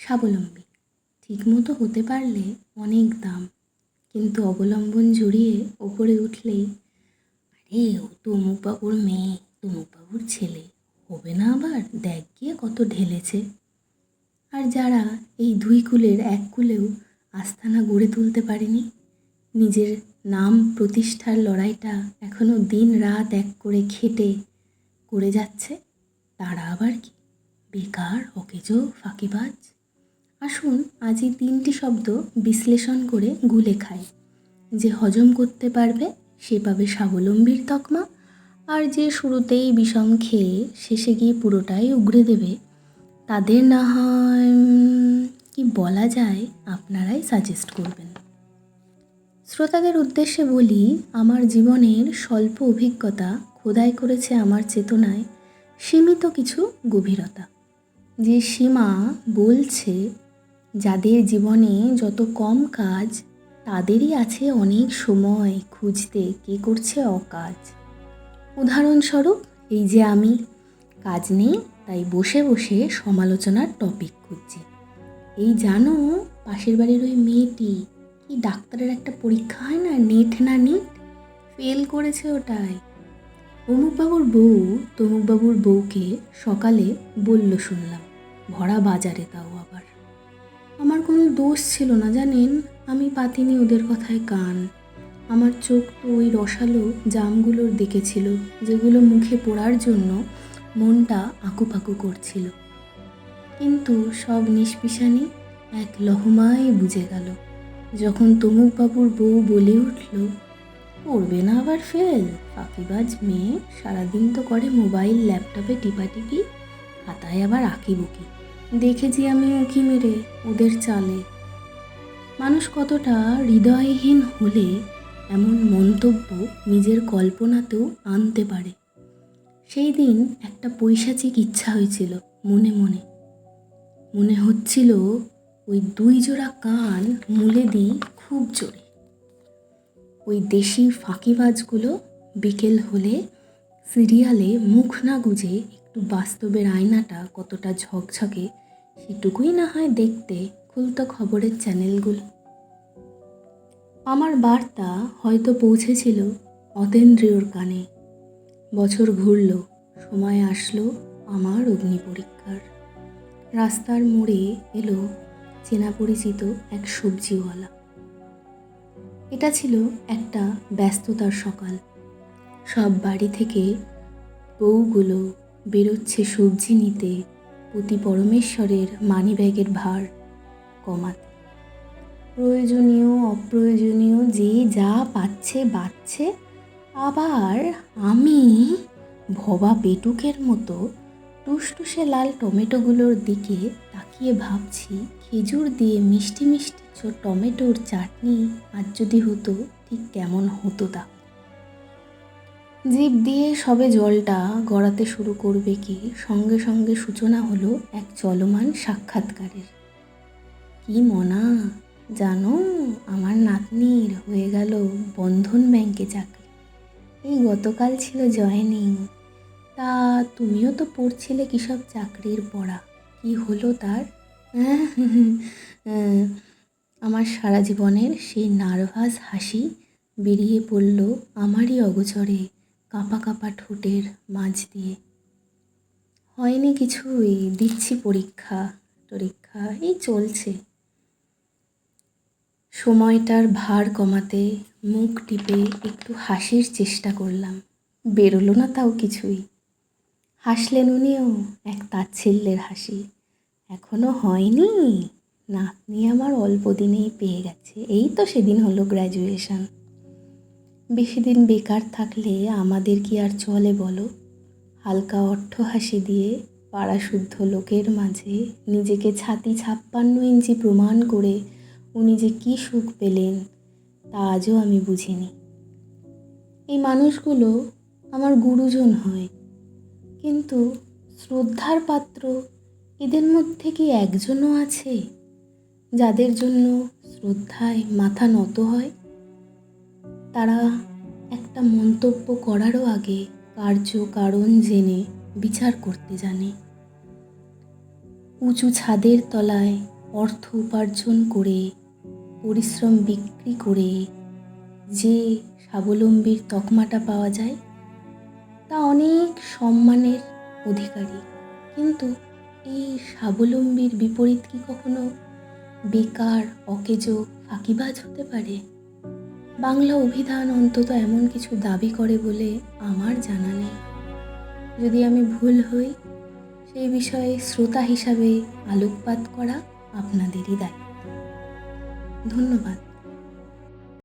স্বাবলম্বী। ঠিকমতো হতে পারলে অনেক দাম, কিন্তু অবলম্বন জড়িয়ে ওপরে উঠলেই, আরে, ও তো অমুকবাবুর মেয়ে তমুকবাবুর ছেলে, হবে না আবার? দেখ গিয়ে কত ঢেলেছে। আর যারা এই দুই কুলের এক কুলেও আস্থানা গড়ে তুলতে পারেনি, নিজের নাম প্রতিষ্ঠার লড়াইটা এখনও দিন রাত এক করে খেটে করে যাচ্ছে, তারা আবার কি? বেকার, অকেজো, ফাঁকিবাজ। আসুন আজ এই তিনটি শব্দ বিশ্লেষণ করে গুলে খাই। যে হজম করতে পারবে, সে পাবে স্বাবলম্বীর তকমা, আর যে শুরুতেই বিষম খেয়ে শেষে গিয়ে পুরোটাই উগড়ে দেবে। তাদের না হয় কি বলা যায়, আপনারাই সাজেস্ট করবেন। শ্রোতাদের উদ্দেশ্যে বলি, আমার জীবনের স্বল্প অভিজ্ঞতা খোদাই করেছে আমার চেতনায় সীমিত কিছু গভীরতা। যে সীমা বলছে যাদের জীবনে যত কম কাজ, তাদেরই আছে অনেক সময় খুঁজতে কে করছে অকাজ। উদাহরণস্বরূপ, এই যে আমি, কাজ নেই, তাই বসে বসে সমালোচনার টপিক খুঁজছি। এই জানো, পাশের বাড়ির ওই মেয়েটি, কি ডাক্তারের একটা পরীক্ষা হয় না নেট না নিট ফেল করেছে ওটাই। অমুকবাবুর বউ, তমুকবাবুর বউকে সকালে বলল শুনলাম, ভরা বাজারে তাও আবার। আমার কোনো দোষ ছিল না, জানেন? আমি পাতিনি ওদের কথায় কান। আমার চোখ তো ওই রসালো জামগুলোর দিকে ছিল, যেগুলো মুখে পড়ার জন্য মনটা আঁকুপাকু করছিল। কিন্তু সব নিষ্পিসানি এক লহমায় বুঝে গেল। যখন তমুকবাবুর বউ বলে উঠল করবে না আবার ফেল? ফাঁকিবাজ মেয়ে, সারাদিন তো করে মোবাইল, ল্যাপটপে টিপাটিপি, খাতায় আবার আঁকি বুকি দেখেছি আমি উঁকি মেরে ওদের চালে। মানুষ কতটা হৃদয়হীন হলে এমন মন্তব্য নিজের কল্পনাতেও আনতে পারে। সেই দিন একটা পৈশাচিক ইচ্ছা হয়েছিল মনে মনে। মনে হচ্ছিল ওই দুই জোড়া কান মুলে দিই খুব জোরে। ওই দেশি ফাঁকিবাজগুলো বিকেল হলে সিরিয়ালে মুখ না গুজে বাস্তবের আয়নাটা কতটা ঝকঝকে, সেটুকুই না হয় দেখতে খুলতো খবরের চ্যানেলগুলো। আমার বার্তা হয়তো পৌঁছেছিল অতেন্দ্রিয়র কানে। বছর ঘুরল, সময় আসলো আমার অগ্নি পরীক্ষার। রাস্তার মোড়ে এলো চেনা পরিচিত এক সবজিওয়ালা। এটা ছিল একটা ব্যস্ততার সকাল। সব বাড়ি থেকে বউগুলো বেরোচ্ছে সবজি নিতে পতি পরমেশ্বরের মানিব্যাগের ভার কমাতে। প্রয়োজনীয়, অপ্রয়োজনীয়, যে যা পাচ্ছে, বাচ্ছে, আবার আমি ভবা পেটুকের মতো টুসটুসে লাল টমেটোগুলোর দিকে তাকিয়ে ভাবছি, খেজুর দিয়ে মিষ্টি মিষ্টি ছোট টমেটোর চাটনি আর যদি হতো, ঠিক কেমন হতো তা। জিভ দিয়ে সবে জলটা গড়াতে শুরু করবে কি? সঙ্গে সঙ্গে সূচনা হলো এক চলমান সাক্ষাৎকারের। কি মনা! জানো আমার নাতনির হয়ে গেল বন্ধন ব্যাংকে চাকরি। এই গতকাল ছিল জয়েনিং। তা তুমিও তো পড়ছিলে কী সব চাকরির পড়া? কি হলো তার? হ্যাঁ, আমার সারা জীবনের সেই নার্ভাস হাসি বেরিয়ে পড়ল আমারই অগোচরে। কাঁপা কাঁপা ঠোঁটের মাঝ দিয়ে। হয়নি কিছুই, দিচ্ছি পরীক্ষা, টরীক্ষা, এই চলছে। সময়টার ভার কমাতে মুখ টিপে একটু হাসির চেষ্টা করলাম। বেরোলো না তাও কিছুই। হাসলেন উনিও, এক তাচ্ছিল্যের হাসি। এখনও হয়নি? নাতনি আমার অল্প দিনেই পেয়ে গেছে। এই তো সেদিন হলো গ্র্যাজুয়েশন বেশি দিন বেকার থাকলে আমাদের কি আর চলে বলো? হালকা অর্থ হাসি দিয়ে পাড়াশুদ্ধ লোকের মাঝে নিজেকে ছাতি ছাপ্পান্ন ইঞ্চি প্রমাণ করে উনি যে কী সুখ পেলেন, তা আজও আমি বুঝিনি। এই মানুষগুলো আমার গুরুজন হয়, কিন্তু শ্রদ্ধার পাত্র এদের মধ্যে কি একজনও আছে, যাদের জন্য শ্রদ্ধায় মাথা নত হয়? তারা একটা মন্তব্য করারও আগে কার্য, কারণ জেনে বিচার করতে জানে। উঁচু ছাদের তলায় অর্থ উপার্জন করে, পরিশ্রম বিক্রি করে যে স্বাবলম্বীর তকমাটা পাওয়া যায়, তা অনেক সম্মানের অধিকারী। কিন্তু এই স্বাবলম্বীর বিপরীত কি কখনো বেকার, অকেজো, ফাঁকিবাজ হতে পারে? বাংলা অভিধান অন্তত এমন কিছু দাবি করে বলে আমার জানা নেই। যদি আমি ভুল হই, সেই বিষয়ে শ্রোতা হিসাবে আলোকপাত করা আপনাদেরই দায়িত্ব। ধন্যবাদ।